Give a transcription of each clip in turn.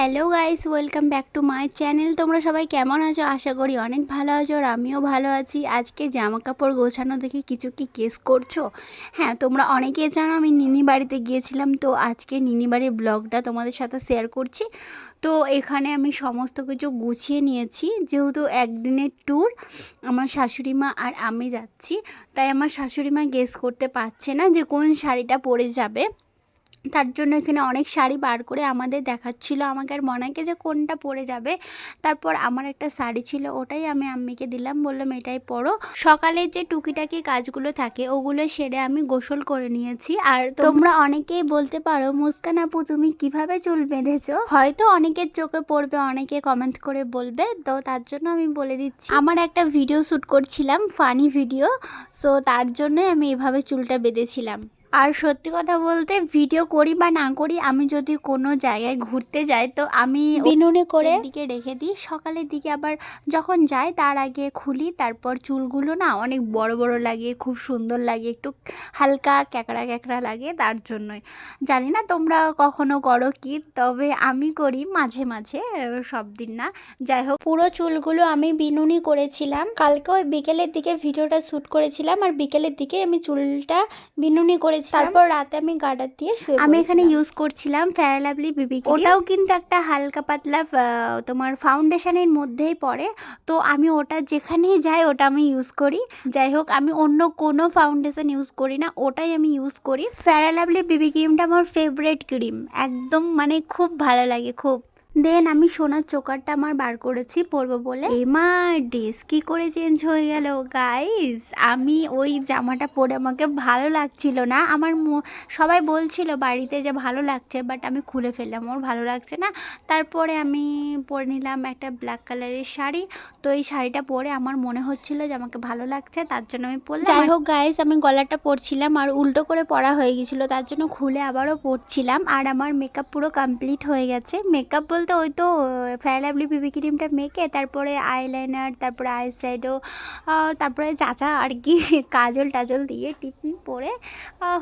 Hello guys, welcome back to my channel. তোমরা সবাই কেমন আছো? আশা করি অনেক ভালো আছো আর আমিও ভালো আছি। আজকে জামা কাপড় গোছানো দেখে কিছু কি কেস করছ? হ্যাঁ তোমরা অনেকেই জানো আমি নিনি বাড়িতে গিয়েছিলাম। তো আজকে নিনি বাড়ির ব্লগটা তোমাদের সাথে শেয়ার করছি। তো এখানে আমি সমস্ত কিছু গুছিয়ে নিয়েছি। যেহেতু একদিনের ট্যুর আমার শাশুড়ি মা আর আমি যাচ্ছি। তাই আমার শাশুড়ি মা গেস করতে পারছে না যে কোন শাড়িটা পরে যাবে। তার জন্য এখানে অনেক শাড়ি বার করে আমাদের দেখাচ্ছিল। আমাকে আর মনাকে যে কোনটা পরে যাবে, তারপর আমার একটা শাড়ি ছিল ওটাই আমি আম্মিকে দিলাম, বললাম এটাই পরো। সকালে যে টুকিটাকি কাজগুলো থাকে, ওগুলো সেরে আমি গোসল করে নিয়েছি। আর তোমরা অনেকেই বলতে পারো, মুস্কান আপু, তুমি কীভাবে চুল বেঁধেছো? হয়তো অনেকের চোখে পড়বে, অনেকে কমেন্ট করে বলবে, তো তার জন্য আমি বলে দিচ্ছি। আমার একটা ভিডিও শ্যুট করছিলাম ফানি ভিডিও সো তার জন্যই আমি এভাবে চুলটা বেঁধেছিলাম। আর সত্যি কথা বলতে ভিডিও করি বা না করি আমি যদি কোনো জায়গায় ঘুরতে যাই তো আমি বিনুনি করে দিকে রেখে দিই। সকালের দিকে আবার যখন যাই তার আগে খুলি তারপর চুলগুলো না অনেক বড় বড় লাগে খুব সুন্দর লাগে একটু হালকা ক্যাকড়া ক্যাকড়া লাগে তার জন্যই। জানি না তোমরা কখনো করো কি তবে আমি করি মাঝে মাঝে সব দিন না। যাই হোক পুরো চুলগুলো আমি বিনুনি করেছিলাম। কালকে ওই বিকেলের দিকে ভিডিওটা শ্যুট করেছিলাম আর বিকেলের দিকে আমি চুলটা বিনুনি করেছিলাম। তারপর রাতে আমি গার্ডার দিয়ে শুয়ে আমি এখানে ইউজ করছিলাম ফেয়ারালাভলি বিবি ওটাও কিন্তু একটা হালকা পাতলা তোমার ফাউন্ডেশনের মধ্যেই পড়ে। তো আমি ওটা যেখানেই যাই ওটা আমি ইউজ করি। যাই হোক আমি অন্য কোনো ফাউন্ডেশন ইউজ করি না ওটাই আমি ইউজ করি। ফেয়ারালাভলি বিবি ক্রিমটা আমার ফেভারিট ক্রিম একদম মানে খুব ভালো লাগে খুব। দেন আমি সোনার চোকারটা আমার বার করেছি, পরবো বলে। এমা ড্রেস কি করে চেঞ্জ হয়ে গেল গাইস আমি ওই জামাটা পরে আমাকে ভালো লাগছিল না। আমার সবাই বলছিল বাড়িতে যে ভালো লাগছে বাট আমি খুলে ফেললাম, ওর ভালো লাগছে না। তারপরে আমি পরে নিলাম একটা ব্ল্যাক কালারের শাড়ি। তো এই শাড়িটা পরে আমার মনে হচ্ছিল যে আমাকে ভালো লাগছে, তার জন্য আমি পরলাম। যাই হোক গাইস আমি গলাটা পরছিলাম আর উল্টো করে পরা হয়ে গেছিল, তার জন্য খুলে আবারও পরছিলাম। আর আমার মেকআপ পুরো কমপ্লিট হয়ে গেছে। মেকআপ বলতে ওই তো ফেয়ারলাভলি বিবি ক্রিমটা মেখে, তারপরে আইলাইনার তারপরে আই শ্যাডো তারপরে চাচা আর কি কাজল টাজল দিয়ে টিপি পরে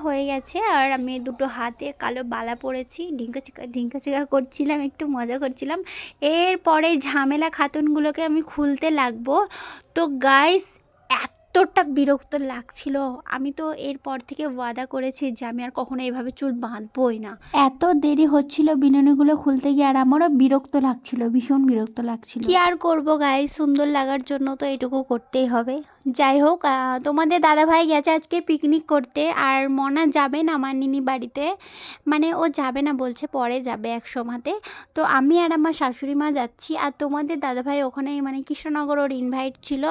হয়ে গেছে। আর আমি দুটো হাতে কালো বালা পরেছি, ঢিঙ্কা চিকা ঢিঙ্কা চিকা করছিলাম, একটু মজা করছিলাম। এরপরে ঝামেলা খাতুনগুলোকে আমি খুলতে লাগবো। তো গাইস এতটা বিরক্ত লাগছিল। আমি তো এরপর থেকে ওয়াদা করেছি যে আমি আর কখনো এভাবে চুল বাঁধবই না। এত দেরি হচ্ছিল বিনুনিগুলো খুলতে গিয়ে আর আমারও বিরক্ত লাগছিল ভীষণ বিরক্ত লাগছিল। কি আর করব গায়ে সুন্দর লাগার জন্য তো এটুকু করতেই হবে। যাই হোক তোমাদের দাদাভাই গেছে আজকে পিকনিক করতে আর মনা যাবে না আমার নিনি বাড়িতে। মানে ও যাবে না বলছে পরে যাবে এক সময়তে তো আমি আর আমার শাশুড়ি মা যাচ্ছি আর তোমাদের দাদাভাই ওখানে মানে কৃষ্ণনগর ওর ইনভাইট ছিল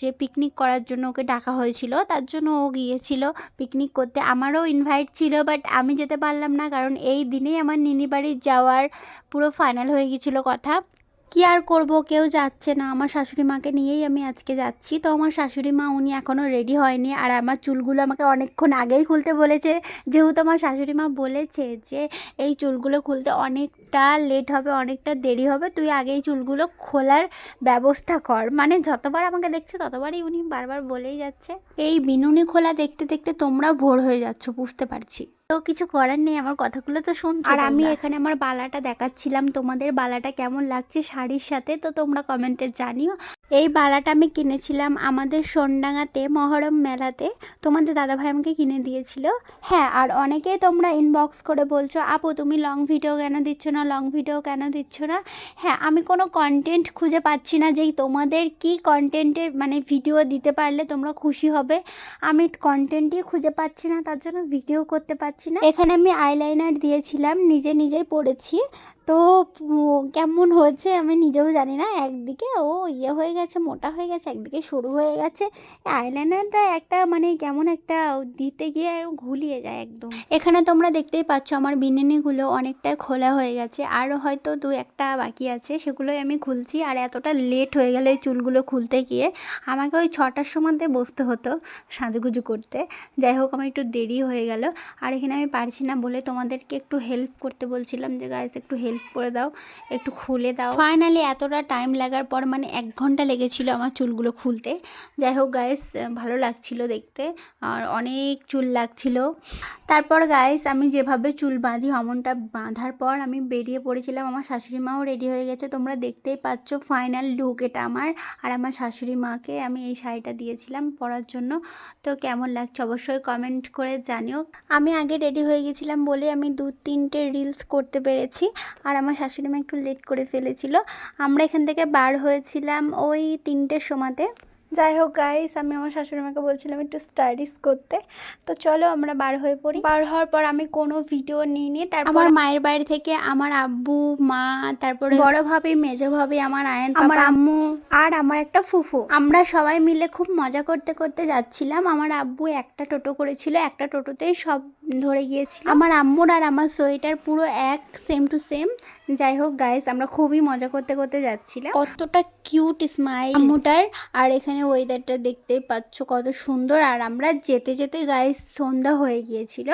যে পিকনিক করার জন্য ওকে ডাকা হয়েছিল। তার জন্য ও গিয়েছিল পিকনিক করতে। আমারও ইনভাইট ছিল বাট আমি যেতে পারলাম না, কারণ এই দিনেই আমার নিনি বাড়ি যাওয়ার পুরো ফাইনাল হয়ে গিয়েছিল কথা। কি আর করব? কেউ যাচ্ছে না। আমার শাশুড়ি মাকে নিয়েই আমি আজকে যাচ্ছি। তো আমার শাশুড়ি মা, উনি এখনও রেডি হয়নি। আর আমার চুলগুলো আমাকে অনেকক্ষণ আগেই খুলতে বলেছে। যেহেতু আমার শাশুড়ি মা বলেছে যে, এই চুলগুলো খুলতে অনেকটা লেট হবে, অনেকটা দেরি হবে। তুই আগেই চুলগুলো খোলার ব্যবস্থা কর। মানে যতবার আমাকে দেখছে, ততবারই উনি বারবার বলেই যাচ্ছে। এই বিনুনি খোলা দেখতে দেখতে তোমরাও ভোর হয়ে যাচ্ছ, বুঝতে পারছি। তো কিছু করার নেই আমার কথাগুলো তো শুনছো আর আমি এখানে আমার বালাটা দেখাচ্ছিলাম তোমাদের বালাটা কেমন লাগছে শাড়ির সাথে তো তোমরা কমেন্টে জানিও। এই বালাটা আমি কিনেছিলাম আমাদের সোনডাঙ্গাতে মহরম মেলাতে। তোমাদের দাদাভাই আমাকে কিনে দিয়েছিল। হ্যাঁ আর অনেকেই তোমরা ইনবক্স করে বলছো আপু তুমি লং ভিডিও কেন দিচ্ছ না? লং ভিডিও কেন দিচ্ছ না? হ্যাঁ আমি কোনো কন্টেন্ট খুঁজে পাচ্ছি না যে তোমাদের কি কন্টেন্টের মানে ভিডিও দিতে পারলে তোমরা খুশি হবে। আমি কন্টেন্টই খুঁজে পাচ্ছি না তার জন্য ভিডিও করতে পারছি না। এখানে আমি আইলাইনার দিয়েছিলাম নিজে নিজেই পড়েছি তো কেমন হয়েছে আমি নিজেও জানি না। একদিকে ও ইয়ে হয়ে গেছে, মোটা হয়ে গেছে, একদিকে সরু হয়ে গেছে। আইলাইনারটা একটা মানে কেমন একটা দিতে গিয়ে ঘুলিয়ে যায় একদম। এখানে তোমরা দেখতেই পাচ্ছ আমার বিনিনিগুলো অনেকটাই খোলা হয়ে গেছে। আর হয়তো দু একটা বাকি আছে, সেগুলোই আমি খুলছি। আর এতটা লেট হয়ে গেলে চুলগুলো খুলতে গিয়ে। আমাকে ওই ছটার সময়তে বসতে হতো সাজুগুজু করতে। যাই হোক, আমার একটু দেরি হয়ে গেল। আর এখানে আমি পারছি না বলে তোমাদেরকে একটু হেল্প করতে বলছিলাম যে গাইস একটু হেল্প হেল্প করে দাও, একটু খুলে দাও। ফাইনালি এতটা টাইম লাগার পর মানে এক ঘণ্টা লেগেছিল আমার চুলগুলো খুলতে। যাই হোক গাইস ভালো লাগছিল দেখতে, আর অনেক চুল লাগছিল। তারপর গাইস আমি যেভাবে চুল বাঁধি অমনটা বাঁধার পর আমি বেরিয়ে পড়েছিলাম। আমার শাশুড়ি মাও রেডি হয়ে গেছে, তোমরা দেখতেই পাচ্ছ ফাইনাল লুক এটা আমার। আর আমার শাশুড়ি মাকে আমি এই শাড়িটা দিয়েছিলাম পরার জন্য। তো কেমন লাগছে অবশ্যই কমেন্ট করে জানিও। আমি আগে রেডি হয়ে গেছিলাম বলে আমি দু তিনটে রিলস করতে পেরেছি। আর আমার শাশুড়ি মা একটু লেট করে ফেলেছিল। আমরা এখান থেকে বার হয়েছিলাম ওই তিনটের সময়তে। যাই হোক গাইস আমি আমার শাশুড়ি মাকে বলছিলাম একটু স্টাইলিশ করতে। তো চলো আমরা বার হয়ে পড়ি। বার হওয়ার পর আমি কোনো ভিডিও নিইনি। তারপর আমার মায়ের বাড়ি থেকে আমার আব্বু মা তারপরে বড় ভাবি মেজ ভাবি আমার আয়ন আমার আম্মু। আর আমার একটা ফুফু। আমরা সবাই মিলে খুব মজা করতে করতে যাচ্ছিলাম। আমার আব্বু একটা টোটো করেছিল। একটা টোটোতেই সব ধরে গিয়েছিল। আমার আম্মুর আর আমার সোয়েটার পুরো এক সেম টু সেম যাই হোক গাইস আমরা খুবই মজা করতে করতে যাচ্ছিলাম। কতটা কিউট স্মাইল আম্মুটার আর এখানে ওয়েদারটা দেখতে পাচ্ছ কত সুন্দর। আর আমরা যেতে যেতে গাইস সন্ধ্যা হয়ে গিয়েছিল।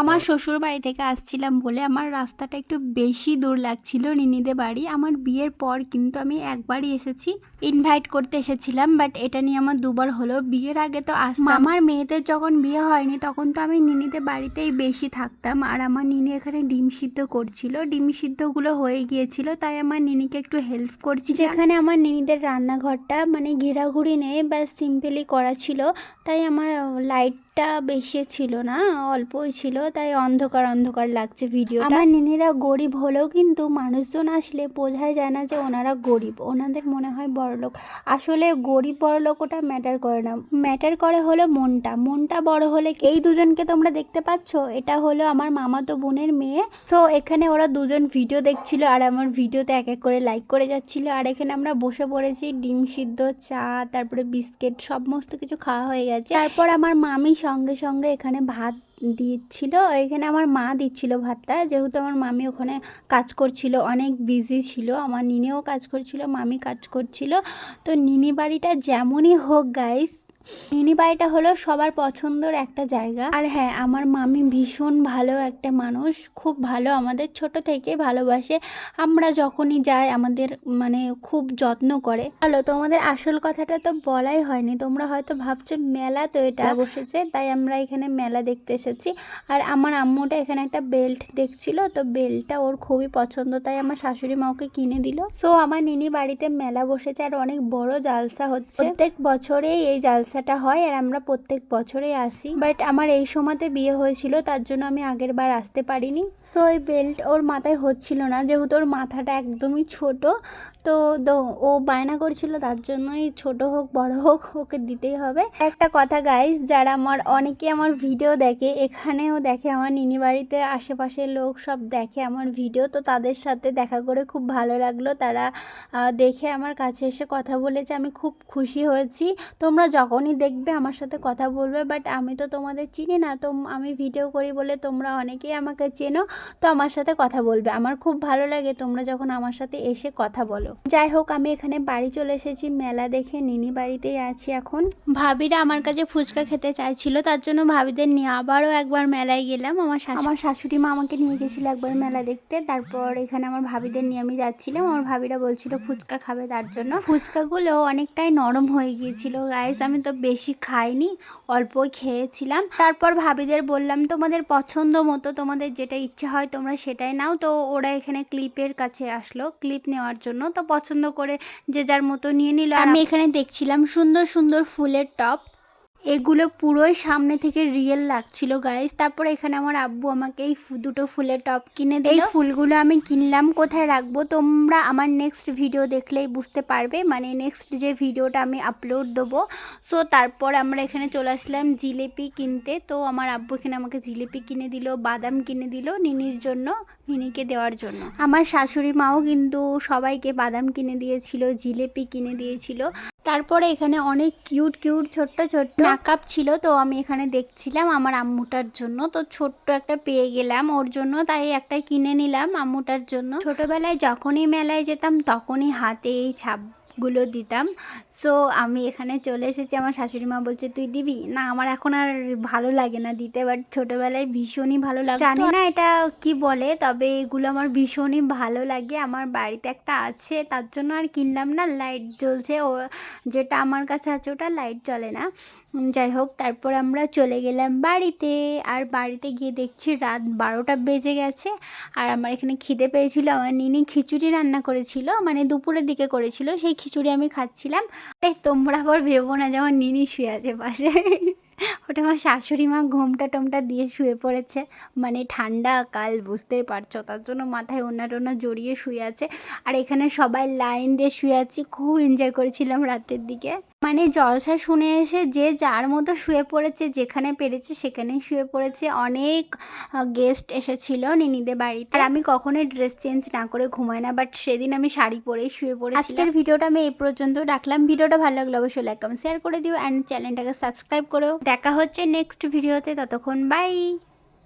আমার শ্বশুর বাড়ি থেকে আসছিলাম বলে আমার রাস্তাটা একটু বেশি দূর লাগছিল নিনিদের বাড়ি। আমার বিয়ের পর কিন্তু আমি একবারই এসেছি ইনভাইট করতে এসেছিলাম বাট এটা নিয়ে আমার দুবার হলো। বিয়ের আগে তো আস আমার মেয়েদের যখন বিয়ে হয়নি তখন তো আমি নিনিদের বাড়িতেই বেশি থাকতাম। আর আমার নিনি এখানে ডিম সিদ্ধ করছিল। ডিম সিদ্ধগুলো হয়ে গিয়েছিল তাই আমার নিনিকে একটু হেল্প করছি যেখানে আমার নিনিদের রান্নাঘরটা মানে ঘেরাঘুরি নেই বা সিম্পলি করা ছিল। তাই আমার লাইটটা বেশি ছিল না, অল্পই ছিল, তাই অন্ধকার অন্ধকার লাগছে ভিডিও আমার নিনিরা গরিব হলেও কিন্তু মানুষজন আসলে বোঝাই যায় না যে ওনারা গরিব, ওনাদের মনে হয় বড়লোক। আসলে গরিব বড়লোক ওটা ম্যাটার করে না। ম্যাটার করে হলো মনটা। মনটা বড় হলে এই দুজনকে তোমরা দেখতে পাচ্ছ? এটা হলো আমার মামাতো বোনের মেয়ে। সো এখানে ওরা দুজন ভিডিও দেখছিল আর আমার ভিডিওতে এক এক করে লাইক করে যাচ্ছিল। আর এখানে আমরা বসে পড়েছি, ডিম সিদ্ধ, চা, তারপরে বিস্কিট সমস্ত কিছু খাওয়া হয়ে গেছে। তারপর আমার মামি সঙ্গে সঙ্গে এখানে ভাত দিচ্ছিল। এখানে আমার মা দিচ্ছিল ভাতটা। যেহেতু আমার মামি ওখানে কাজ করছিল, অনেক বিজি ছিল। আমার নিনেও কাজ করছিল, মামি কাজ করছিল। তো নিনি বাড়িটা যেমনই হোক গাইস নিনি বাড়িটা হলো সবার পছন্দের একটা জায়গা। আর হ্যাঁ আমার মামি ভীষণ ভালো একটা মানুষ খুব ভালো আমাদের ছোট থেকে ভালোবাসে। আমরা যখনই যাই আমাদের মানে খুব যত্ন করে। হ্যালো তোমাদের আসল কথাটা তো বলাই হয়নি তোমরা হয়তো ভাবছ মেলা তো এটা। বসেছে তাই আমরা এখানে মেলা দেখতে এসেছি। আর আমার আম্মুটা এখানে একটা বেল্ট দেখছিল তো বেল্টটা ওর খুবই পছন্দ তাই আমার শাশুড়ি মা ওকে কিনে দিল। সো আমার নিনি বাড়িতে মেলা বসেছে আর অনেক বড় জালসা হচ্ছে। প্রত্যেক বছরেই এই জালসাটা হয় আর আমরা প্রত্যেক বছরেই আসি। বাট আমার এই সময়তে বিয়ে হয়েছিল, তার জন্য আমি আগের বার আসতে পারিনি। সো এই বেল্ট ওর মাথায় হচ্ছিল না, যেহেতু ওর মাথাটা একদমই ছোট, তো ও বায়না করছিল, তার জন্যই ছোট হোক, বড় হোক, ওকে দিতেই হবে। একটা কথা গাইস যারা আমার, অনেকে আমার ভিডিও দেখে, এখানেও দেখে, আমার নিনি বাড়িতে আশেপাশের লোক সব দেখে আমার ভিডিও তো তাদের সাথে দেখা করে খুব ভালো লাগল। তারা দেখে আমার কাছে এসে কথা বলেছে, আমি খুব খুশি হয়েছি। তোমরা যখনই দেখবে, আমার সাথে কথা বলবে বাট আমি তো তোমাদের চিনি না। তো আমি ভিডিও করি বলে তোমরা অনেকেই আমাকে চেনো, তো আমার সাথে কথা বলবে। আমার খুব ভালো লাগে তোমরা যখন আমার সাথে এসে কথা বলো। যাই হোক, আমি এখানে বাড়ি চলে এসেছি, মেলা দেখে নিনি বাড়িতেই আছি এখন। ভাবিরা আমার কাছে ফুচকা খেতে চাইছিল, তার জন্য ভাবিদের নিয়ে আবারও একবার মেলায় গেলাম। আমার আমার শাশুড়ি মা আমাকে নিয়ে গেছিল একবার মেলা দেখতে। তারপর এখানে আমার ভাবিদের নিয়ে আমি যাচ্ছিলাম। আমার ভাবিরা বলছিল, ফুচকা খাবে তার জন্য। ফুচকাগুলো অনেকটাই নরম হয়ে গিয়েছিল গাইস আমি তো বেশি খাইনি, অল্পই খেয়েছিলাম। তারপর ভাবিদের বললাম, তোমাদের পছন্দ মতো তোমাদের যেটা ইচ্ছা হয় তোমরা সেটাই নাও। তো ওরা এখানে ক্লিপের কাছে আসলো, ক্লিপ নেওয়ার জন্য। তো পছন্দ করে যে যার মতো নিয়ে নিল। আমি এখানে দেখছিলাম সুন্দর সুন্দর ফুলের টপ। এগুলো পুরোই সামনে থেকে রিয়েল লাগছিল গাইস তারপর এখানে আমার আব্বু আমাকে এই দুটো ফুলের টপ কিনে দিল। এই ফুলগুলো আমি কিনলাম, কোথায় রাখব? তোমরা আমার নেক্সট ভিডিও দেখলেই বুঝতে পারবে। মানে নেক্সট যে ভিডিওটা আমি আপলোড দেবো। সো তারপর আমরা এখানে চলে আসলাম জিলেপি কিনতে। তো আমার আব্বু এখানে আমাকে জিলেপি কিনে দিল, বাদাম কিনে দিল নিনির জন্য। মিনিকে দেওয়ার জন্য। আমার শাশুড়ি মাও কিন্তু সবাইকে বাদাম কিনে দিয়েছিল, জিলেপি কিনে দিয়েছিল। তারপরে এখানে অনেক কিউট কিউট, ছোট্ট ছোট্ট মেকআপ ছিল, তো আমি এখানে দেখছিলাম আমার আম্মুটার জন্য। তো ছোট্ট একটা পেয়ে গেলাম ওর জন্য, তাই একটা কিনে নিলাম আম্মুটার জন্য। ছোটবেলায় যখনই মেলায় যেতাম, তখনই হাতে এই ছাপগুলো দিতাম। সো আমি এখানে চলে এসেছি। আমার শাশুড়ি মা বলছে, তুই দিবি? না, আমার এখন আর ভালো লাগে না দিতে বাট ছোটবেলায় ভীষণই ভালো লাগে জানি না এটা কি বলে, তবে এগুলো আমার ভীষণই ভালো লাগে। আমার বাড়িতে একটা আছে, তার জন্য আর কিনলাম না। লাইট জ্বলছে, ও যেটা আমার কাছে আছে, ওটা লাইট জ্বলে না। যাই হোক, তারপর আমরা চলে গেলাম বাড়িতে। আর বাড়িতে গিয়ে দেখছি রাত বারোটা বেজে গেছে। আর আমার এখানে খিদে পেয়েছিল, আমার নিনি খিচুড়ি রান্না করেছিল মানে দুপুরের দিকে করেছিল, সেই খিচুড়ি আমি খাচ্ছিলাম। তোমরা আবার ভেবো না যে আমার নিনি শুয়ে আছে পাশে। ওটা আমার শাশুড়ি মা ঘোমটা টোমটা দিয়ে শুয়ে পড়েছে। মানে ঠান্ডা কাল, বুঝতেই পারছ। তার জন্য মাথায় ওনা টোনা জড়িয়ে শুয়ে আছে। আর এখানে সবাই লাইন দিয়ে শুয়ে আছি। খুব এনজয় করেছিলাম রাতের দিকে। মানে জলসা শুনে এসে যে যার মতো শুয়ে পড়েছে, যেখানে পেরেছে সেখানেই শুয়ে পড়েছে। অনেক গেস্ট এসেছিল নিনিদের বাড়িতে। আর আমি কখনোই ড্রেস চেঞ্জ না করে ঘুমাই না বাট সেদিন আমি শাড়ি পরেই শুয়ে পড়েছি আজকের ভিডিওটা আমি এই পর্যন্ত রাখলাম। ভিডিওটা ভালো লাগলে অবশ্যই লাইক কমেন্ট শেয়ার করে দিও। অ্যান্ড চ্যানেলটাকে সাবস্ক্রাইব করেও দেখা হচ্ছে নেক্সট ভিডিওতে ততক্ষণ বাই